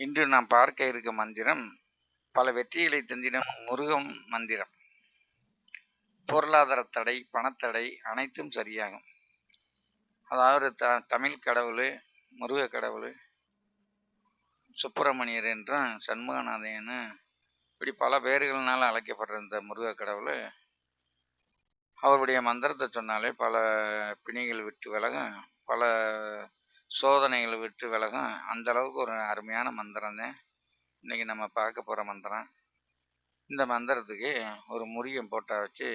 இன்று நாம் பார்க்க இருக்க மந்திரம் பல வெற்றிகளை தந்திடும் முருகம் மந்திரம். பொருளாதார தடை பணத்தடை அனைத்தும் சரியாகும். அதாவது த தமிழ் கடவுள் முருக கடவுள் சுப்பிரமணியர் என்றும் சண்முகநாதன் இப்படி பல பேர்களினால் அழைக்கப்படுற இந்த முருக கடவுள் அவருடைய மந்திரத்தை சொன்னாலே பல பிணிகள் விட்டு விலகும் பல சோதனைகளை விட்டு விலகும். அந்த அளவுக்கு ஒரு அருமையான மந்திரம் தான் இன்னைக்கு நம்ம பார்க்க போகிற மந்திரம். இந்த மந்திரத்துக்கு ஒரு முறியம் போட்டால் வச்சு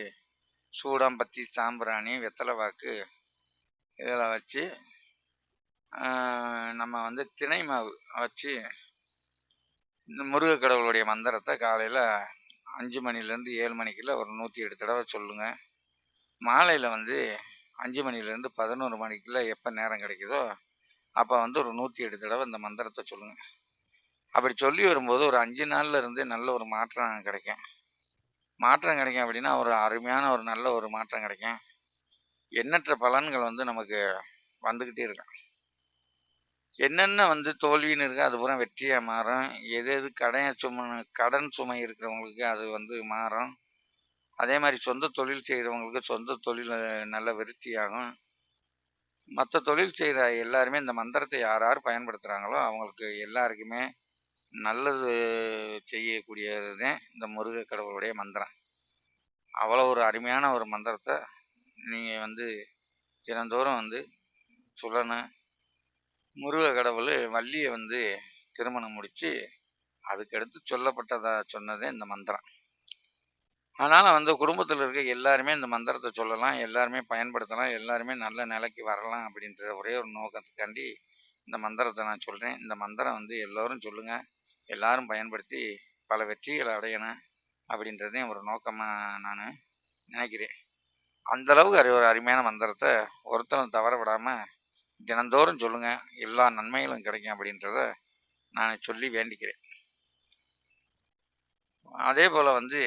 சூடாம்பத்தி சாம்பிராணி வெத்தலை வாக்கு இதில் வச்சு நம்ம வந்து திணை மாவு வச்சு இந்த முருக கடவுளுடைய மந்திரத்தை காலையில் அஞ்சு மணிலேருந்து ஏழு மணிக்குள்ள ஒரு நூற்றி எட்டு தடவை சொல்லுங்கள் மாலையில் வந்து அஞ்சு மணிலேருந்து பதினோரு மணிக்குள்ள எப்போ நேரம் கிடைக்குதோ அப்போ வந்து ஒரு நூற்றி எட்டு தடவை இந்த மந்திரத்தை சொல்லுங்கள் அப்படி சொல்லி வரும்போது ஒரு அஞ்சு நாளில் இருந்து நல்ல ஒரு மாற்றம் கிடைக்கும். மாற்றம் கிடைக்கும் அப்படின்னா ஒரு அருமையான ஒரு நல்ல ஒரு மாற்றம் கிடைக்கும். எண்ணற்ற பலன்கள் வந்து நமக்கு வந்துக்கிட்டே இருக்கும். என்னென்ன வந்து தோல்வின்னு இருக்கோ அது பூரா வெற்றியாக மாறும். எது எது கடன் சுமை கடன் சுமை இருக்கிறவங்களுக்கு அது வந்து மாறும். அதே மாதிரி சொந்த தொழில் செய்கிறவங்களுக்கு சொந்த தொழில் நல்ல விருத்தியாகும். மற்ற தொழில் செய்கிற எல்லாருமே இந்த மந்திரத்தை யார் யார் பயன்படுத்துகிறாங்களோ அவங்களுக்கு எல்லாருக்குமே நல்லது செய்யக்கூடியது இந்த முருக கடவுளுடைய மந்திரம். அவ்வளோ ஒரு அருமையான ஒரு மந்திரத்தை நீங்கள் வந்து தினந்தோறும் வந்து சொல்லணும் முருக கடவுள் வள்ளியை வந்து திருமணம் முடித்து அதுக்கடுத்து சொல்லப்பட்டதாக சொன்னதே இந்த மந்திரம். அதனால் வந்து குடும்பத்தில் இருக்க எல்லாருமே இந்த மந்திரத்தை சொல்லலாம் எல்லாருமே பயன்படுத்தலாம் எல்லாருமே நல்ல நிலைக்கு வரலாம் அப்படின்ற ஒரே ஒரு நோக்கத்துக்காண்டி இந்த மந்திரத்தை நான் சொல்கிறேன் இந்த மந்திரம் வந்து எல்லோரும் சொல்லுங்கள் எல்லாரும் பயன்படுத்தி பல வெற்றிகளை அடையணும் அப்படின்றதையும் ஒரு நோக்கமாக நான் நினைக்கிறேன். அந்தளவுக்கு அறி ஒரு அருமையான மந்திரத்தை ஒருத்தரும் தவற விடாமல் தினந்தோறும் சொல்லுங்கள் எல்லா நன்மைகளும் கிடைக்கும் அப்படின்றத நான் சொல்லி வேண்டிக்கிறேன். அதே போல் வந்து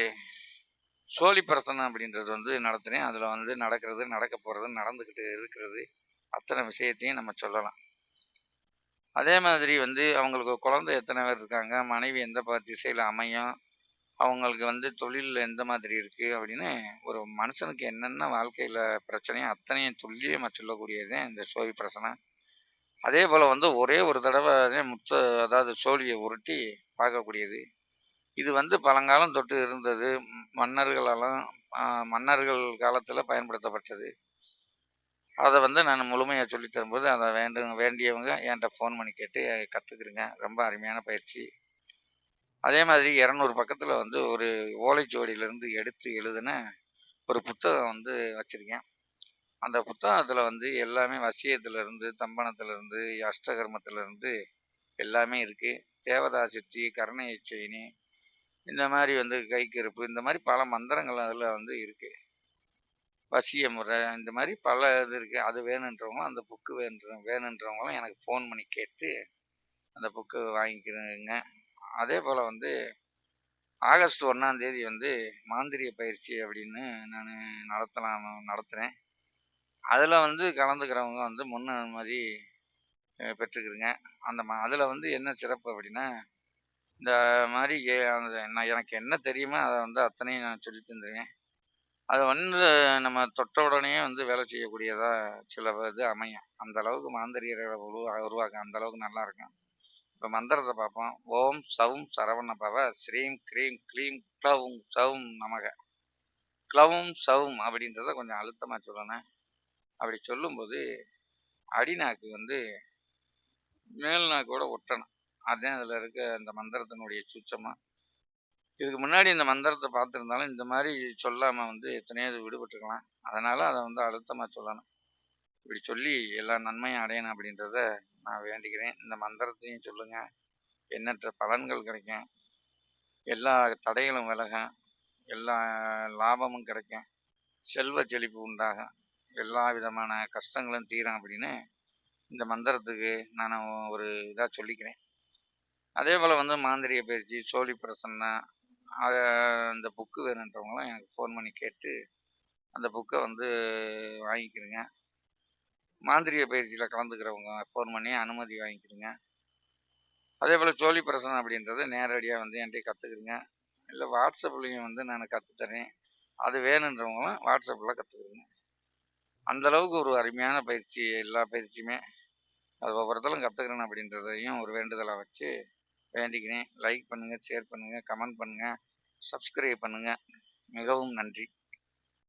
சோழி பிரசனம் அப்படின்றது வந்து நடத்துகிறேன் அதில் வந்து நடக்கிறது நடக்க போகிறது நடந்துக்கிட்டு இருக்கிறது அத்தனை விஷயத்தையும் நம்ம சொல்லலாம். அதே மாதிரி வந்து அவங்களுக்கு குழந்தை எத்தனை பேர் இருக்காங்க மனைவி எந்த திசையில் அமையும் அவங்களுக்கு வந்து தொழிலில் எந்த மாதிரி இருக்குது அப்படின்னு ஒரு மனுஷனுக்கு என்னென்ன வாழ்க்கையில் பிரச்சனையும் அத்தனையும் துல்லியமாக சொல்லக்கூடியது இந்த சோழி பிரச்சனை அதே போல் வந்து ஒரே ஒரு தடவை முத்த அதாவது சோழியை உருட்டி பார்க்கக்கூடியது. இது வந்து பழங்காலம் தொட்டு இருந்தது. மன்னர்களாலும் மன்னர்கள் காலத்தில் பயன்படுத்தப்பட்டது. அதை வந்து நான் முழுமையாக சொல்லி தரும்போது அதை வேண்டும் வேண்டியவங்க என்கிட்ட ஃபோன் பண்ணி கேட்டு கற்றுக்குறேங்க ரொம்ப அருமையான பயிற்சி. அதே மாதிரி இரநூறு பக்கத்தில் வந்து ஒரு ஓலைச்சுவடியிலேருந்து எடுத்து எழுதின ஒரு புத்தகம் வந்து வச்சுருக்கேன். அந்த புத்தகத்தில் வந்து எல்லாமே வசியத்துலேருந்து தம்பனத்துலேருந்து அஷ்டகர்மத்திலேருந்து எல்லாமே இருக்குது தேவதாசித்தி கருணை இந்த மாதிரி வந்து கைக்கருப்பு இந்த மாதிரி பல மந்திரங்கள் அதில் வந்து இருக்குது வசிய முறை இந்த மாதிரி பல இது இருக்குது அது வேணுன்றவங்களும் அந்த புக்கு வேணுன்ற வேணுன்றவங்களும் எனக்கு ஃபோன் பண்ணி கேட்டு அந்த புக்கு வாங்கிக்கிறேங்க அதே போல் வந்து ஆகஸ்ட் ஒன்றாந்தேதி வந்து மாந்திரிய பயிற்சி அப்படின்னு நான் நடத்தலாம் நடத்துகிறேன் அதில் வந்து கலந்துக்கிறவங்க வந்து முன் அனுமதி பெற்றுக்கிறேங்க அந்த அதில் வந்து என்ன சிறப்பு அப்படின்னா இந்த மாதிரி அந்த நான் எனக்கு என்ன தெரியுமோ அதை வந்து அத்தனையும் நான் சொல்லி தந்துருவேன் அது வந்து நம்ம தொட்ட உடனே வந்து வேலை செய்யக்கூடியதாக சில இது அமையும். அந்த அளவுக்கு மாந்தரியரை உருவா உருவாக்க அந்த அளவுக்கு நல்லா இருக்கும். இப்போ மந்திரத்தை பார்ப்போம். ஓம் சவும் சரவண பவ ஸ்ரீம் க்ரீம் க்ளீம் க்ளவும் சவும் நமக. க்ளவும் சவும் அப்படின்றத கொஞ்சம் அழுத்தமாக சொல்லணும். அப்படி சொல்லும்போது அடிநாக்கு வந்து மேல் நாக்கோட ஒட்டணும். அதுதான் அதில் இருக்க அந்த மந்திரத்தினுடைய சுச்சமாக இதுக்கு முன்னாடி இந்த மந்திரத்தை பார்த்துருந்தாலும் இந்த மாதிரி சொல்லாமல் வந்து எத்தனையோ இது விடுபட்டுருக்கலாம். அதனால் அதை வந்து அழுத்தமாக சொல்லணும். இப்படி சொல்லி எல்லா நன்மையும் அடையணும் அப்படின்றத நான் வேண்டிக்கிறேன். இந்த மந்திரத்தையும் சொல்லுங்கள் எண்ணற்ற பலன்கள் கிடைக்கும். எல்லா தடைகளும் விலகும். எல்லா லாபமும் கிடைக்கும். செல்வ செழிப்பு உண்டாகும். எல்லா விதமான கஷ்டங்களும் தீரும் அப்படின்னு இந்த மந்திரத்துக்கு நான் ஒரு இதாக சொல்லிக்கிறேன். அதே போல் வந்து மாந்திரிய பயிற்சி சோழி பிரசன்னா அந்த புக்கு வேணுன்றவங்களாம் எனக்கு ஃபோன் பண்ணி கேட்டு அந்த புக்கை வந்து வாங்கிக்கிறேங்க மாந்திரிய பயிற்சியில் கலந்துக்கிறவங்க ஃபோன் பண்ணி அனுமதி வாங்கிக்கிறேங்க அதே போல் சோழி பிரசனம் அப்படின்றத நேரடியாக வந்து என்கிட்ட கற்றுக்குறேங்க இல்லை வாட்ஸ்அப்லேயும் வந்து நான் கற்றுத்தரேன் அது வேணுன்றவங்களும் வாட்ஸ்அப்பில் கற்றுக்குறேங்க அந்தளவுக்கு ஒரு அருமையான பயிற்சி எல்லா பயிற்சியுமே. அது ஒவ்வொருத்தரும் கற்றுக்குறேன் அப்படின்றதையும் ஒரு வேண்டுதலாக வச்சு வேண்டிக்கிறேன். லைக் பண்ணுங்கள் ஷேர் பண்ணுங்கள் கமெண்ட் பண்ணுங்கள் சப்ஸ்கிரைப் பண்ணுங்கள் மிகவும் நன்றி.